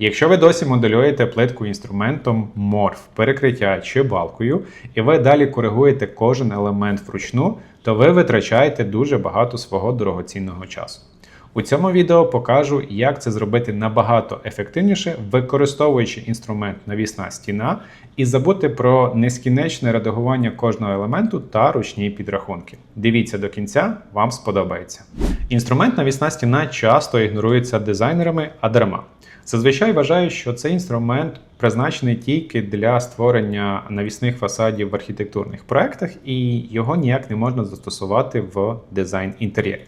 Якщо ви досі моделюєте плитку інструментом морф, перекриття чи балкою, і ви далі коригуєте кожен елемент вручну, то ви витрачаєте дуже багато свого дорогоцінного часу. У цьому відео покажу, як це зробити набагато ефективніше, використовуючи інструмент навісна стіна і забути про нескінченне редагування кожного елементу та ручні підрахунки. Дивіться до кінця, вам сподобається. Інструмент навісна стіна часто ігнорується дизайнерами, а дарма. Зазвичай вважаю, що цей інструмент призначений тільки для створення навісних фасадів в архітектурних проектах, і його ніяк не можна застосувати в дизайн інтер'єрів.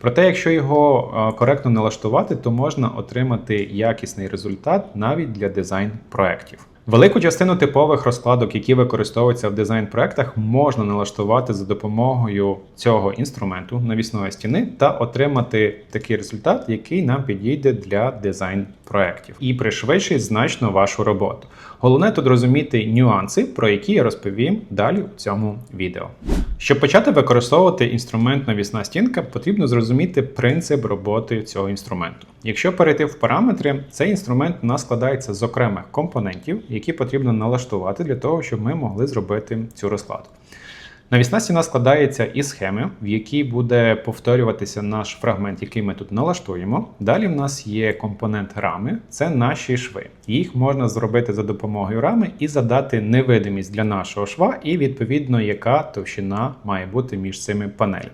Проте, якщо його е, коректно налаштувати, то можна отримати якісний результат навіть для дизайн проєктів. Велику частину типових розкладок, які використовуються в дизайн-проектах, можна налаштувати за допомогою цього інструменту навісної стіни та отримати такий результат, який нам підійде для дизайн-проектів і пришвидшить значно вашу роботу. Головне тут розуміти нюанси, про які я розповім далі у цьому відео. Щоб почати використовувати інструмент навісна стінка, потрібно зрозуміти принцип роботи цього інструменту. Якщо перейти в параметри, цей інструмент у нас складається з окремих компонентів, які потрібно налаштувати для того, щоб ми могли зробити цю розкладку. Навісна стіна складається із схеми, в якій буде повторюватися наш фрагмент, який ми тут налаштуємо. Далі в нас є компонент рами, це наші шви. Їх можна зробити за допомогою рами і задати невидимість для нашого шва, і відповідно, яка товщина має бути між цими панелями.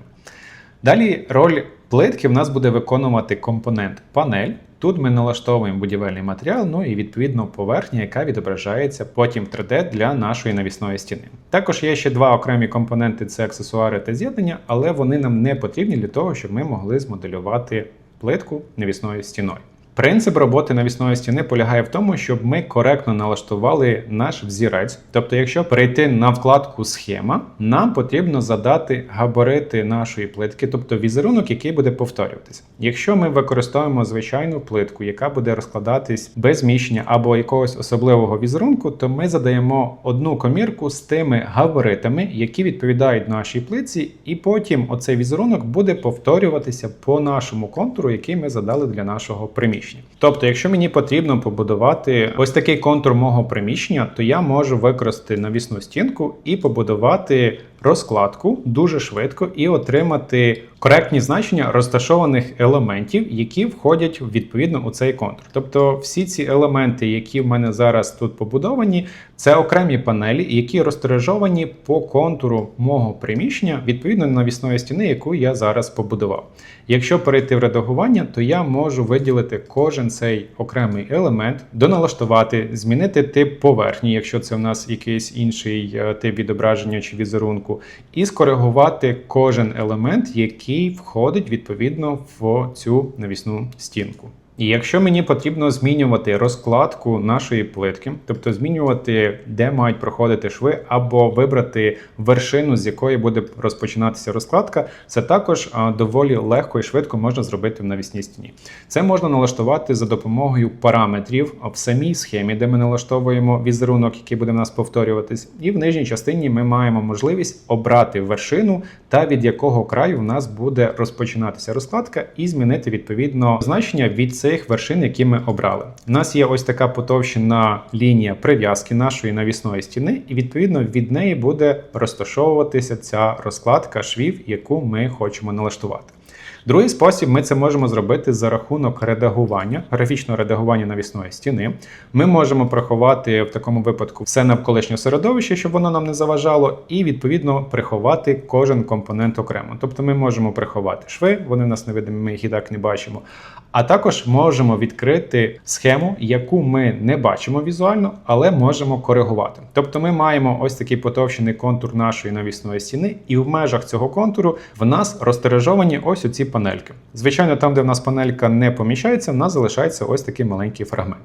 Далі роль плитки в нас буде виконувати компонент панель. Тут ми налаштовуємо будівельний матеріал, ну і відповідно поверхня, яка відображається потім в 3D для нашої навісної стіни. Також є ще два окремі компоненти: це аксесуари та з'єднання, але вони нам не потрібні для того, щоб ми могли змоделювати плитку навісною стіною. Принцип роботи навісної стіни полягає в тому, щоб ми коректно налаштували наш взірець. Тобто, якщо перейти на вкладку Схема, нам потрібно задати габарити нашої плитки, тобто візерунок, який буде повторюватися. Якщо ми використовуємо звичайну плитку, яка буде розкладатись без зміщення або якогось особливого візерунку, то ми задаємо одну комірку з тими габаритами, які відповідають нашій плитці, і потім оцей візерунок буде повторюватися по нашому контуру, який ми задали для нашого приміщення. Тобто, якщо мені потрібно побудувати ось такий контур мого приміщення, то я можу використати навісну стінку і побудувати розкладку дуже швидко і отримати коректні значення розташованих елементів, які входять відповідно у цей контур. Тобто, всі ці елементи, які в мене зараз тут побудовані, це окремі панелі, які розтиражовані по контуру мого приміщення відповідно навісної стіни, яку я зараз побудував. Якщо перейти в редагування, то я можу виділити кожен цей окремий елемент, доналаштувати, змінити тип поверхні, якщо це в нас якийсь інший е, тип відображення чи візерунку, і скоригувати кожен елемент, який входить відповідно в цю навісну стінку. І якщо мені потрібно змінювати розкладку нашої плитки, тобто змінювати, де мають проходити шви, або вибрати вершину, з якої буде розпочинатися розкладка, це також доволі легко і швидко можна зробити в навісній стіні. Це можна налаштувати за допомогою параметрів в самій схемі, де ми налаштовуємо візерунок, який буде в нас повторюватись. І в нижній частині ми маємо можливість обрати вершину та від якого краю в нас буде розпочинатися розкладка, і змінити відповідно значення від цих вершин, які ми обрали. У нас є ось така потовщена лінія прив'язки нашої навісної стіни, і відповідно від неї буде розташовуватися ця розкладка швів, яку ми хочемо налаштувати. Другий спосіб ми це можемо зробити за рахунок редагування, графічного редагування навісної стіни. Ми можемо приховати в такому випадку все навколишнє середовище, щоб воно нам не заважало, і відповідно приховати кожен компонент окремо. Тобто ми можемо приховати шви, вони в нас невидимі, ми їх і так не бачимо. А також можемо відкрити схему, яку ми не бачимо візуально, але можемо коригувати. Тобто ми маємо ось такий потовщений контур нашої навісної стіни, і в межах цього контуру в нас розтережовані ось оці панельки. Звичайно, там, де в нас панелька не поміщається, в нас залишається ось такий маленький фрагмент.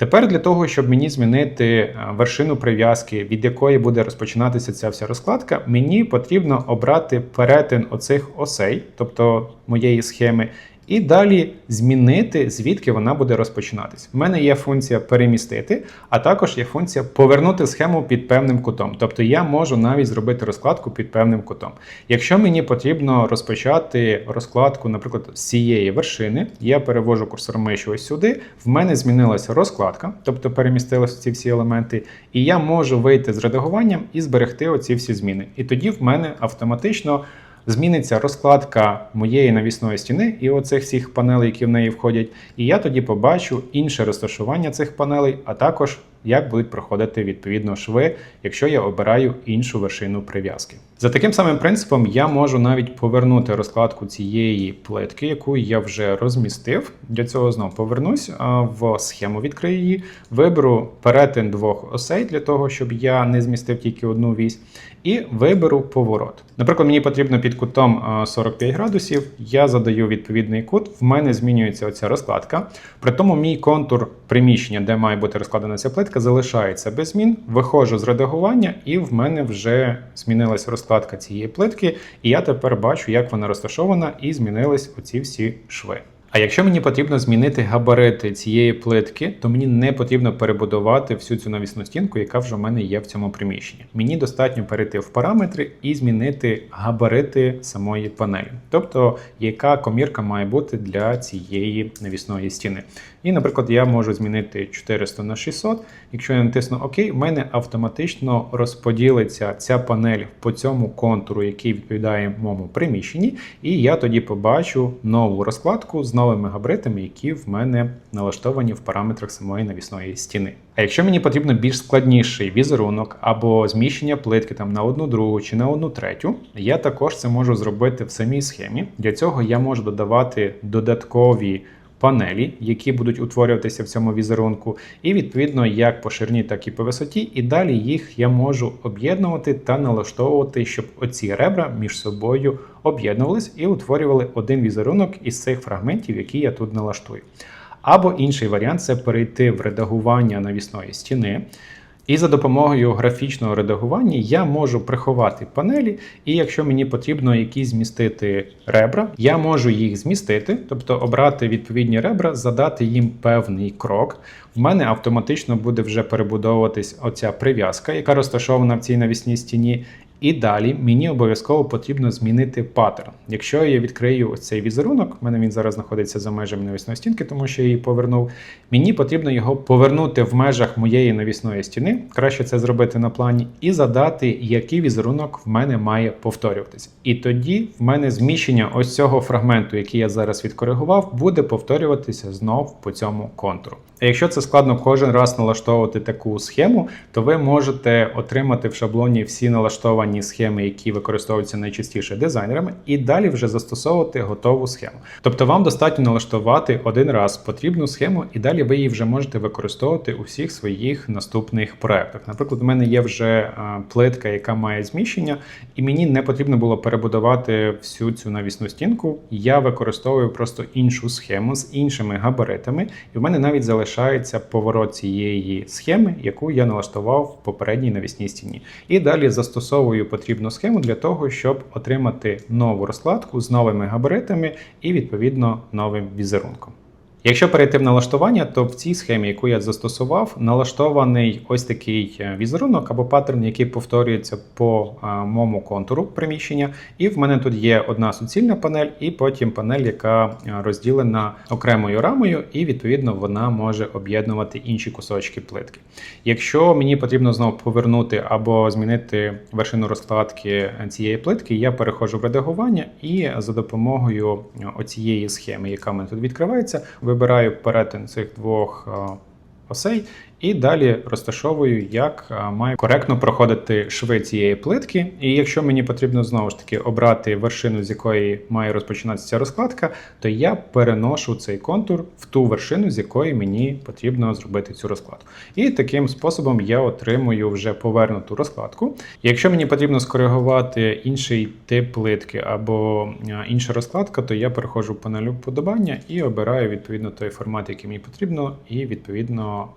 Тепер для того, щоб мені змінити е, вершину прив'язки, від якої буде розпочинатися ця вся розкладка, мені потрібно обрати перетин оцих осей, тобто моєї схеми, і далі змінити, звідки вона буде розпочинатись. У мене є функція перемістити, а також є функція повернути схему під певним кутом. Тобто я можу навіть зробити розкладку під певним кутом. Якщо мені потрібно розпочати розкладку, наприклад, з цієї вершини, я перевожу курсор миші ось сюди. В мене змінилася розкладка, тобто перемістилися ці всі елементи, і я можу вийти з редагуванням і зберегти оці всі зміни. І тоді в мене автоматично зміниться розкладка моєї навісної стіни і оцих всіх панелей, які в неї входять. І я тоді побачу інше розташування цих панелей, а також як будуть проходити відповідно шви, якщо я обираю іншу вершину прив'язки. За таким самим принципом я можу навіть повернути розкладку цієї плитки, яку я вже розмістив. Для цього знову повернусь в схему, відкрию її, виберу перетин двох осей для того, щоб я не змістив тільки одну вісь, і виберу поворот. Наприклад, мені потрібно під кутом 45 градусів. Я задаю відповідний кут, в мене змінюється оця розкладка. При тому мій контур приміщення, де має бути розкладена ця плитка, залишається без змін. Виходжу з редагування, і в мене вже змінилася розкладка цієї плитки. І я тепер бачу, як вона розташована, і змінились оці всі шви. А якщо мені потрібно змінити габарити цієї плитки, то мені не потрібно перебудувати всю цю навісну стінку, яка вже в мене є в цьому приміщенні. Мені достатньо перейти в параметри і змінити габарити самої панелі, тобто яка комірка має бути для цієї навісної стіни. І, наприклад, я можу змінити 400 на 600. Якщо я натисну ОК, в мене автоматично розподілиться ця панель по цьому контуру, який відповідає моєму приміщенні, і я тоді побачу нову розкладку з новими габаритами, які в мене налаштовані в параметрах самої навісної стіни. А якщо мені потрібно більш складніший візерунок або зміщення плитки там на одну другу чи на одну третю, я також це можу зробити в самій схемі. Для цього я можу додавати додаткові. Панелі, які будуть утворюватися в цьому візерунку, і відповідно як по ширині, так і по висоті. І далі їх я можу об'єднувати та налаштовувати, щоб оці ребра між собою об'єднувались і утворювали один візерунок із цих фрагментів, які я тут налаштую. Або інший варіант це перейти в редагування навісної стіни. І за допомогою графічного редагування я можу приховати панелі, і якщо мені потрібно якісь змістити ребра, я можу їх змістити, тобто обрати відповідні ребра, задати їм певний крок. В мене автоматично буде вже перебудовуватись оця прив'язка, яка розташована в цій навісній стіні. І далі мені обов'язково потрібно змінити паттерн. Якщо я відкрию ось цей візерунок, в мене він зараз знаходиться за межами навісної стінки, тому що я її повернув. Мені потрібно його повернути в межах моєї навісної стіни. Краще це зробити на плані, і задати, який візерунок в мене має повторюватися. І тоді в мене зміщення ось цього фрагменту, який я зараз відкоригував, буде повторюватися знов по цьому контуру. А якщо це складно кожен раз налаштовувати таку схему, то ви можете отримати в шаблоні всі налаштовані схеми, які використовуються найчастіше дизайнерами, і далі вже застосовувати готову схему. Тобто вам достатньо налаштувати один раз потрібну схему, і далі ви її вже можете використовувати у всіх своїх наступних проектах. Наприклад, у мене є вже плитка, яка має зміщення, і мені не потрібно було перебудувати всю цю навісну стінку. Я використовую просто іншу схему з іншими габаритами, і в мене навіть залишається поворот цієї схеми, яку я налаштував в попередній навісній стіні. І далі застосовую потрібну схему для того, щоб отримати нову розкладку з новими габаритами і відповідно новим візерунком. Якщо перейти в налаштування, то в цій схемі, яку я застосував, налаштований ось такий е, візерунок або паттерн, який повторюється по е, моєму контуру приміщення. І в мене тут є одна суцільна панель, і потім панель, яка е, розділена окремою рамою, і відповідно вона може об'єднувати інші кусочки плитки. Якщо мені потрібно знову повернути або змінити вершину розкладки цієї плитки, я переходжу в редагування і за допомогою оцієї схеми, яка в мене тут відкривається вибираю перетин цих двох е, осей і далі розташовую, як е, має коректно проходити шви цієї плитки. І якщо мені потрібно знову ж таки обрати вершину, з якої має розпочинатися ця розкладка, то я переношу цей контур в ту вершину, з якої мені потрібно зробити цю розкладку. І таким способом я отримую вже повернуту розкладку. Якщо мені потрібно скоригувати інший тип плитки або е, інша розкладка, то я переходжу в панель вподобання і обираю відповідно той формат, який мені потрібно, і відповідно відповідно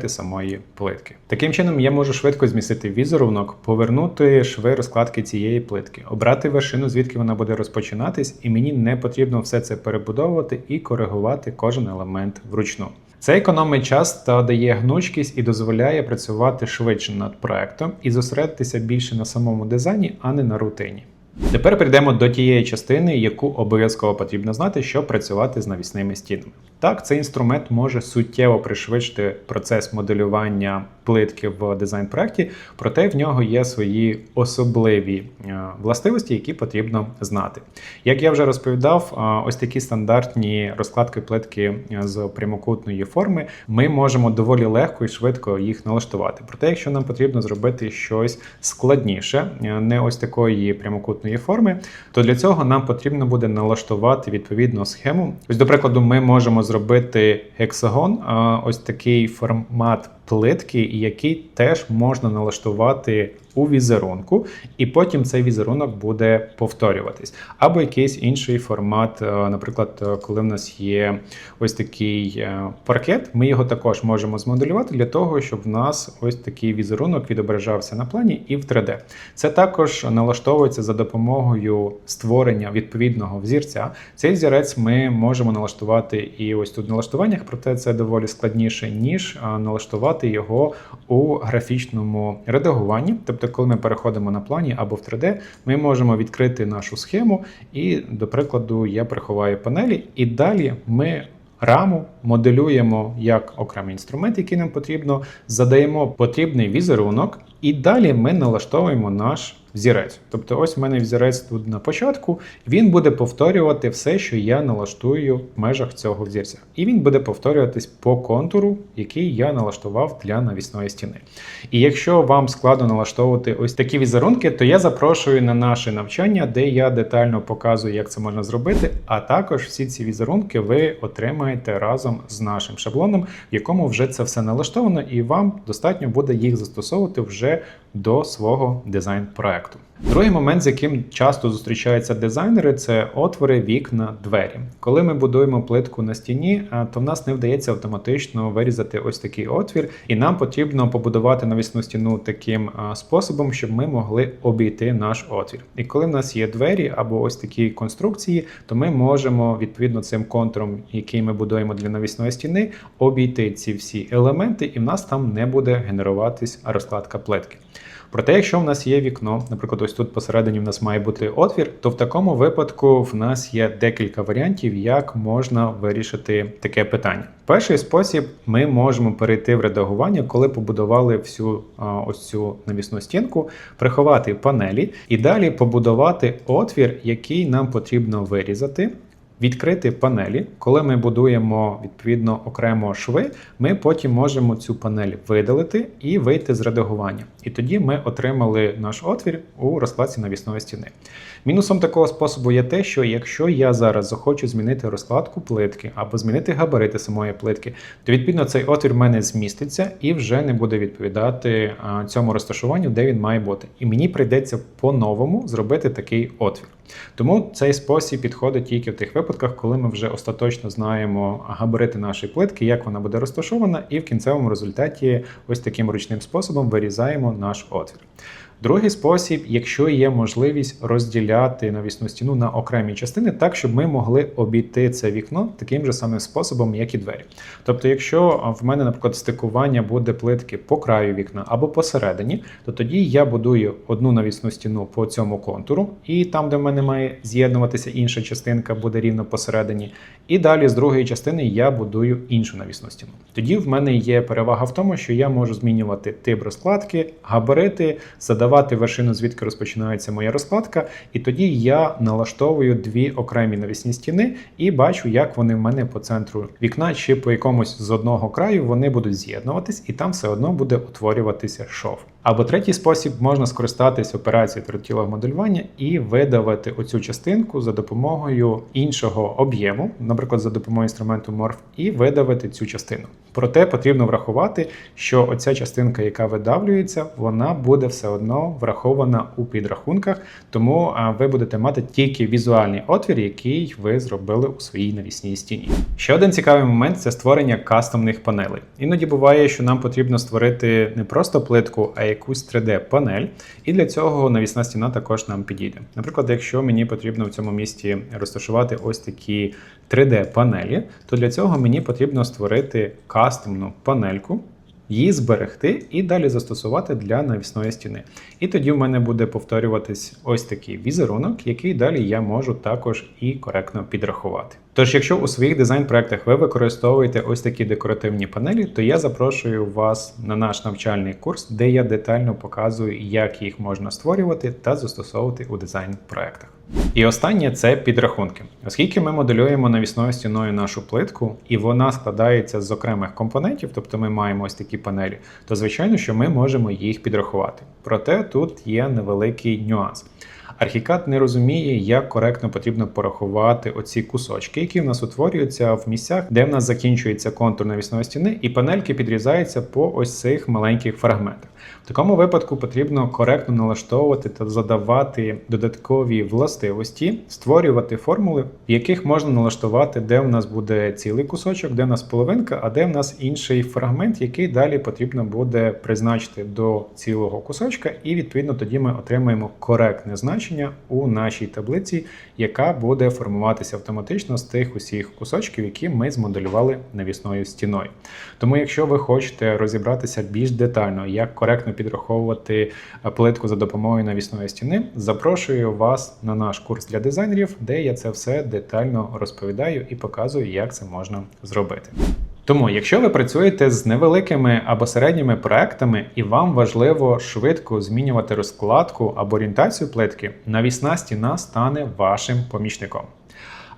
габарити самої плитки. Таким чином, я можу швидко змістити візерунок, повернути шви розкладки цієї плитки, обрати вершину, звідки вона буде розпочинатись, і мені не потрібно все це перебудовувати і коригувати кожен елемент вручну. Це економить час та дає гнучкість і дозволяє працювати швидше над проектом і зосередитися більше на самому дизайні, а не на рутині. Тепер перейдемо до тієї частини, яку обов'язково потрібно знати, щоб працювати з навісними стінами. Так, цей інструмент може суттєво пришвидшити процес моделювання плитки в дизайн-проекті, проте в нього є свої особливі е, властивості, які потрібно знати. Як я вже розповідав, е, ось такі стандартні розкладки плитки е, з прямокутної форми ми можемо доволі легко і швидко їх налаштувати. Проте, якщо нам потрібно зробити щось складніше, не ось такої прямокутної форми, то для цього нам потрібно буде налаштувати відповідну схему. Ось, до прикладу, ми можемо зробити гексагон, ось такий формат плитки, який теж можна налаштувати у візерунку, і потім цей візерунок буде повторюватись. Або якийсь інший формат, е, наприклад, е, коли в нас є ось такий е, паркет, ми його також можемо змоделювати для того, щоб в нас ось такий візерунок відображався на плані і в 3D. Це також налаштовується за допомогою створення відповідного взірця. Цей взірець ми можемо налаштувати і ось тут в налаштуваннях, проте це доволі складніше, ніж налаштувати його у графічному редагуванні. Тобто, коли ми переходимо на плані або в 3D, ми можемо відкрити нашу схему, і, до прикладу, я приховаю панелі, і далі ми раму моделюємо як окремий інструмент, який нам потрібно, задаємо потрібний візерунок, і далі ми налаштовуємо наш взірець. Тобто, ось в мене взірець тут на початку, він буде повторювати все, що я налаштую в межах цього взірця. І він буде повторюватись по контуру, який я налаштував для навісної стіни. І якщо вам складно налаштовувати ось такі візерунки, то я запрошую на наше навчання, де я детально показую, як це можна зробити. А також всі ці візерунки ви отримаєте разом з нашим шаблоном, в якому вже це все налаштовано, і вам достатньо буде їх застосовувати вже до свого дизайн-проекту. Другий момент, з яким часто зустрічаються дизайнери, це отвори, вікна, двері. Коли ми будуємо плитку на стіні, то в нас не вдається автоматично вирізати ось такий отвір, і нам потрібно побудувати навісну стіну таким способом, щоб ми могли обійти наш отвір. І коли в нас є двері або ось такі конструкції, то ми можемо відповідно цим контуром, який ми будуємо для навісної стіни, обійти ці всі елементи, і в нас там не буде генеруватись розкладка плитки. Проте, якщо в нас є вікно, наприклад, ось тут посередині в нас має бути отвір, то в такому випадку в нас є декілька варіантів, як можна вирішити таке питання. Перший спосіб ми можемо перейти в редагування, коли побудували всю ось цю навісну стінку, приховати панелі і далі побудувати отвір, який нам потрібно вирізати відкрити панелі. Коли ми будуємо відповідно окремо шви, ми потім можемо цю панель видалити і вийти з редагування. І тоді ми отримали наш отвір у розкладці навісної стіни. Мінусом такого способу є те, що якщо я зараз захочу змінити розкладку плитки або змінити габарити самої плитки, то відповідно цей отвір в мене зміститься і вже не буде відповідати цьому розташуванню, де він має бути. І мені прийдеться по-новому зробити такий отвір. Тому цей спосіб підходить тільки в тих випадках, коли ми вже остаточно знаємо габарити нашої плитки, як вона буде розташована, і в кінцевому результаті ось таким ручним способом вирізаємо наш отвір. Другий спосіб, якщо є можливість розділяти навісну стіну на окремі частини, так щоб ми могли обійти це вікно таким же самим способом, як і двері. Тобто, якщо в мене, наприклад, стикування буде плитки по краю вікна або посередині, то тоді я будую одну навісну стіну по цьому контуру, і там, де в мене має з'єднуватися інша частинка, буде рівно посередині. І далі з другої частини я будую іншу навісну стіну. Тоді в мене є перевага в тому, що я можу змінювати тип розкладки, габарити, задавати задавати вершину, звідки розпочинається моя розкладка, і тоді я налаштовую дві окремі навісні стіни і бачу, як вони в мене по центру вікна чи по якомусь з одного краю вони будуть з'єднуватись, і там все одно буде утворюватися шов. Або третій спосіб можна скористатися операцією третілого моделювання і видавати оцю частинку за допомогою іншого об'єму, наприклад, за допомогою інструменту Morph, і видавити цю частину. Проте потрібно врахувати, що оця частинка, яка видавлюється, вона буде все одно воно враховано у підрахунках, тому ви будете мати тільки візуальний отвір, який ви зробили у своїй навісній стіні. Ще один цікавий момент це створення кастомних панелей. Іноді буває, що нам потрібно створити не просто плитку, а якусь 3D-панель. І для цього навісна стіна також нам підійде. Наприклад, якщо мені потрібно в цьому місці розташувати ось такі 3D-панелі, то для цього мені потрібно створити кастомну панельку. Її зберегти і далі застосувати для навісної стіни. І тоді в мене буде повторюватись ось такий візерунок, який далі я можу також і коректно підрахувати. Тож, якщо у своїх дизайн-проектах ви використовуєте ось такі декоративні панелі, то я запрошую вас на наш навчальний курс, де я детально показую, як їх можна створювати та застосовувати у дизайн-проектах. І останнє це підрахунки. Оскільки ми моделюємо навісною стіною нашу плитку, і вона складається з окремих компонентів, тобто ми маємо ось такі панелі, то звичайно, що ми можемо їх підрахувати. Проте тут є невеликий нюанс. Архікад не розуміє, як коректно потрібно порахувати оці кусочки, які в нас утворюються в місцях, де в нас закінчується контур навісної стіни, і панельки підрізаються по ось цих маленьких фрагментах. В такому випадку потрібно коректно налаштовувати та задавати додаткові властивості, створювати формули, в яких можна налаштувати, де в нас буде цілий кусочок, де в нас половинка, а де в нас інший фрагмент, який далі потрібно буде призначити до цілого кусочка, і відповідно тоді ми отримаємо коректне значення у нашій таблиці, яка буде формуватися автоматично з тих усіх кусочків, які ми змоделювали навісною стіною. Тому, якщо ви хочете розібратися більш детально, як коректно підраховувати плитку за допомогою навісної стіни, запрошую вас на наш курс для дизайнерів, де я це все детально розповідаю і показую, як це можна зробити. Тому, якщо ви працюєте з невеликими або середніми проектами, і вам важливо швидко змінювати розкладку або орієнтацію плитки, навісна стіна стане вашим помічником.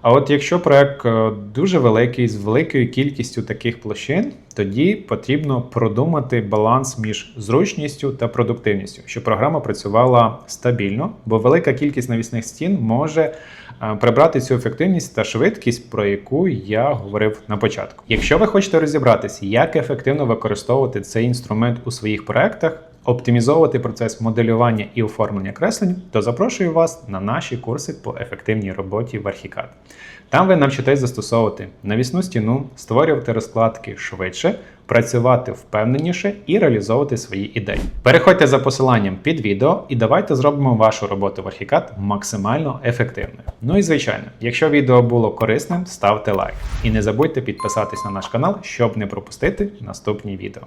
А от якщо проект е, дуже великий, з великою кількістю таких площин, тоді потрібно продумати баланс між зручністю та продуктивністю, щоб програма працювала стабільно, бо велика кількість навісних стін може е, прибрати цю ефективність та швидкість, про яку я говорив на початку. Якщо ви хочете розібратися, як ефективно використовувати цей інструмент у своїх проектах, оптимізовувати процес моделювання і оформлення креслень, то запрошую вас на наші курси по ефективній роботі в Archicad. Там ви навчитесь застосовувати навісну стіну, створювати розкладки швидше, працювати впевненіше і реалізовувати свої ідеї. Переходьте за посиланням під відео і давайте зробимо вашу роботу в Archicad максимально ефективною. Ну і звичайно, якщо відео було корисним, ставте лайк. І не забудьте підписатись на наш канал, щоб не пропустити наступні відео.